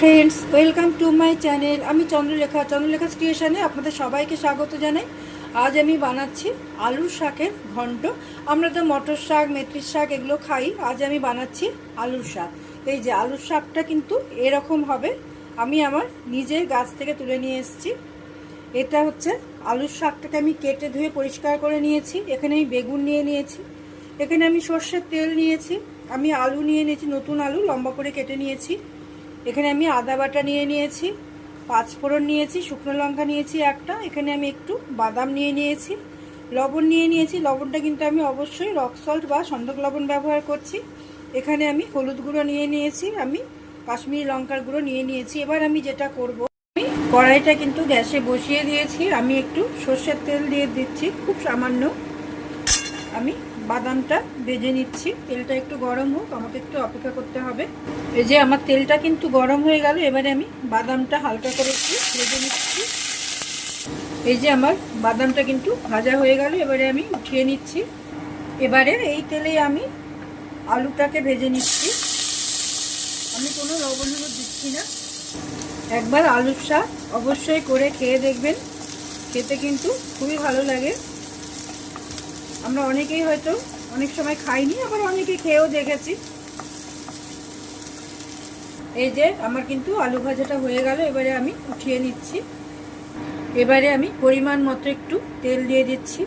Friends welcome to my channel আমি চন্দ্রলেখা চন্দ্রলেখা স্টেশনে আপনাদের সবাইকে স্বাগত জানাই। আজ আমি বানাচ্ছি আলুর শাকের ঘন্ট আমরা তো মটর শাক, মেথির শাক এগুলো খাই। আজ আমি বানাচ্ছি আলুর শাক। এই যে আলুর শাকটা কিন্তু এরকম হবে। আমি আমার নিজের গাছ থেকে তুলে নিয়ে এসেছি। এটা হচ্ছে আলুর শাকটাকে আমি কেটে ধুয়ে পরিষ্কার করে নিয়েছি। এখানে আমি বেগুন নিয়ে নিয়েছি। এখানে আমি সর্ষের তেল নিয়েছি। আমি আলু নিয়ে নিয়েছি, নতুন আলু লম্বা করে কেটে নিয়েছি। এখানে আমি আদা বাটা নিয়ে নিয়েছি পাঁচফোড়ন নিয়েছি, শুকনো লঙ্কা নিয়েছি একটা, এখানে আমি একটু বাদাম নিয়ে নিয়েছি, লবণ নিয়ে নিয়েছি, লবণটা কিন্তু আমি অবশ্যই রক সল্ট বা সন্দক লবণ ব্যবহার করছি। এখানে আমি হলুদ গুঁড়ো নিয়ে নিয়েছি, আমি কাশ্মীরি লঙ্কার গুঁড়ো নিয়ে নিয়েছি। এবার আমি যেটা করব, আমি কড়াইটা কিন্তু গ্যাসে বসিয়ে দিয়েছি, আমি একটু সর্ষের তেল দিয়ে দিচ্ছি, খুব সামান্য আমি বাদামটা ভেজে নিচ্ছি। তেলটা একটু গরম হোক, আমাকে একটু অপেক্ষা করতে হবে। এই যে আমার তেলটা কিন্তু গরম হয়ে গেল, এবারে আমি বাদামটা হালকা করে একটু ভেজে নিচ্ছি। এই যে আমার বাদামটা কিন্তু ভাজা হয়ে গেল, এবারে আমি উঠিয়ে নিচ্ছি। এবারে এই তেলে আমি আলুটাকে ভেজে নিচ্ছি। আমি কোনো লবণ দিচ্ছি না। একবার আলুর শাক অবশ্যই করে খেয়ে দেখবেন। খেতে কিন্তু খুবই ভালো লাগে। আমরা অনেকেই হয়তো অনেক সময় খাইনি, আবার অনেকে খেয়েও দেখেছি। এই যে আমার কিন্তু আলু ভাজাটা হয়ে গেল, এবারে আমি উঠিয়ে নিচ্ছি। এবারে আমি পরিমাণ মতো একটু তেল দিয়ে দিচ্ছি।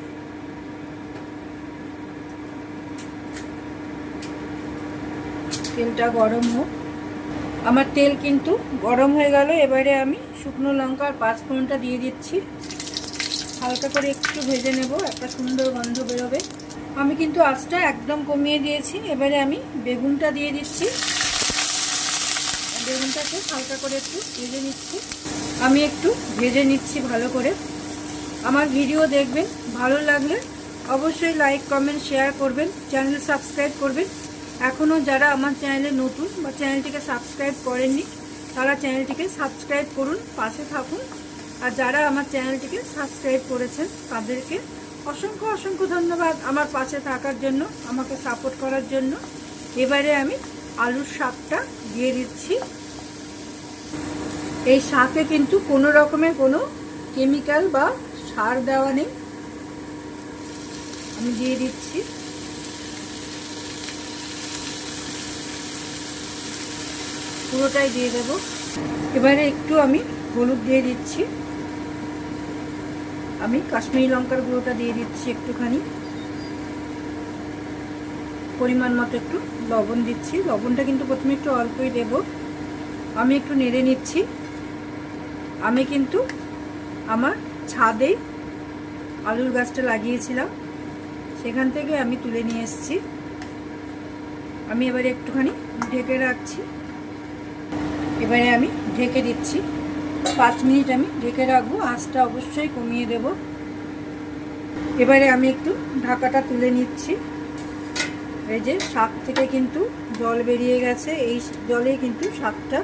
তেলটা গরম হোক। আমার তেল কিন্তু গরম হয়ে গেল, এবারে আমি শুকনো লঙ্কা আর পাঁচফোড়নটা দিয়ে দিচ্ছি। হালকা করে একটু ভেজে নেব, একটা সুন্দর গন্ধ বেরোবে। আমি কিন্তু আঁচটা একদম কমিয়ে দিয়েছি, এবারে আমি বেগুনটা দিয়ে দিচ্ছি। বেগুনটাকে হালকা করে একটু ভেজে নিচ্ছি। আমি একটু ভেজে নিচ্ছি ভালো করে। আমার ভিডিও দেখবেন, ভালো লাগলে অবশ্যই লাইক, কমেন্ট, শেয়ার করবেন, চ্যানেল সাবস্ক্রাইব করবেন। এখনও যারা আমার চ্যানেলে নতুন বা চ্যানেলটিকে সাবস্ক্রাইব করেননি, তারা চ্যানেলটিকে সাবস্ক্রাইব করুন, পাশে থাকুন। আর যারা আমার চ্যানেলটিকে সাবস্ক্রাইব করেছেন, তাদেরকে অসংখ্য অসংখ্য ধন্যবাদ আমার পাশে থাকার জন্য, আমাকে সাপোর্ট করার জন্য। এবারে আমি আলুর শাকটা দিয়ে দিচ্ছি। এই শাকে কিন্তু কোনো রকমের কোনো কেমিক্যাল বা সার দেওয়া নেই। আমি দিয়ে দিচ্ছি। পুরোটাই দিয়ে দেব। এবারে একটু আমি হলুদ দিয়ে দিচ্ছি। আমি কাশ্মীরি লঙ্কার গুঁড়োটা দিয়ে দিচ্ছি একটুখানি। পরিমাণ মতো একটু লবণ দিচ্ছি। লবণটা কিন্তু প্রথমে একটু অল্পই দেব। আমি একটু নেড়ে নিচ্ছি। আমি কিন্তু আমার ছাদে আলুর গাছটা লাগিয়েছিলাম। সেখান থেকে আমি তুলে নিয়ে এসেছি। আমি এবারে একটুখানি ঢেকে রাখছি। এবারে আমি ঢেকে দিচ্ছি। পাঁচ মিনিট আমি ঢেকে রাখব, আঁচটা অবশ্যই কমিয়ে দেব। এবারে আমি একটু ঢাকাটা তুলে নিচ্ছি। এই যে শাক থেকে কিন্তু জল বেরিয়ে গেছে, এই জলেই কিন্তু শাকটা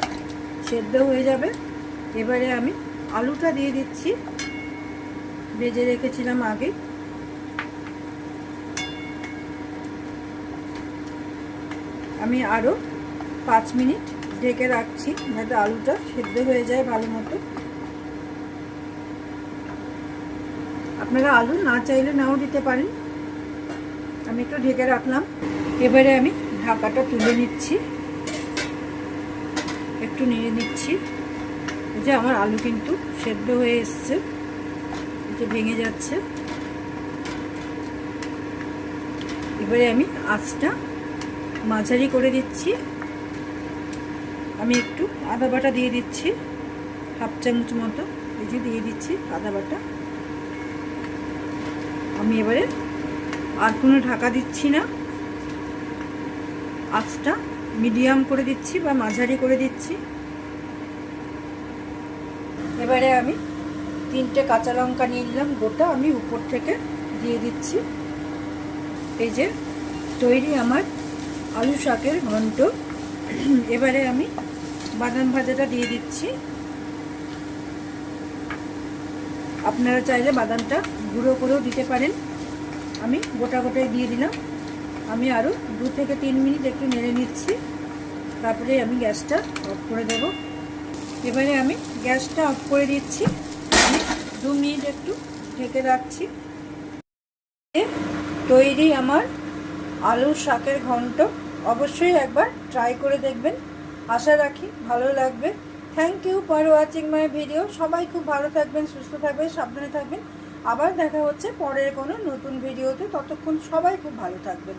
সেদ্ধ হয়ে যাবে। এবারে আমি আলুটা দিয়ে দিচ্ছি, ভেজে রেখেছিলাম আগে। আমি আরও পাঁচ মিনিট ঢেকে রাখছি, যাতে আলুটা সেদ্ধ হয়ে যায় ভালো মতো। আপনারা আলু না চাইলে নাও দিতে পারেন। আমি একটু ঢেকে রাখলাম। এবারে আমি ঢাকাটা তুলে নিচ্ছি। একটু নিয়ে নিচ্ছি। যে আমার আলু কিন্তু সেদ্ধ হয়ে এসছে। যে ভেঙে যাচ্ছে। এবারে আমি আঁচটা মাঝারি করে দিচ্ছি। আমি একটু আদা বাটা দিয়ে দিচ্ছি, হাফ চামচ মতো, এই যে দিয়ে দিচ্ছি আদা বাটা। আমি এবারে আর কোনো ঢাকা দিচ্ছি না। আঁচটা মিডিয়াম করে দিচ্ছি বা মাঝারি করে দিচ্ছি। এবারে আমি তিনটে কাঁচা লঙ্কা নিয়ে নিলাম, গোটা আমি উপর থেকে দিয়ে দিচ্ছি। এই যে তৈরি আমার আলু শাকের ঘন্ট। এবারে আমি বাদাম ভাজাটা দিয়ে দিচ্ছি। আপনারা চাইলে বাদামটা গুঁড়ো করেও দিতে পারেন। আমি গোটা গোটায় দিয়ে দিলাম। আমি আরও দু থেকে তিন মিনিট একটু নেড়ে নিচ্ছি। তারপরে আমি গ্যাসটা অফ করে দেব। এবারে আমি গ্যাসটা অফ করে দিচ্ছি। আমি দু মিনিট একটু ঢেকে রাখছি। তৈরি আমার আলুর শাকের ঘন্ট। অবশ্যই একবার ট্রাই করে দেখবেন। আশা রাখি ভালো লাগবে। Thank you for watching my video সবাই খুব ভালো থাকবেন, সুস্থ থাকবেন, সাবধানে থাকবেন। আবার দেখা হচ্ছে পরের কোনো নতুন ভিডিওতে ততক্ষণ সবাই খুব ভালো থাকবেন।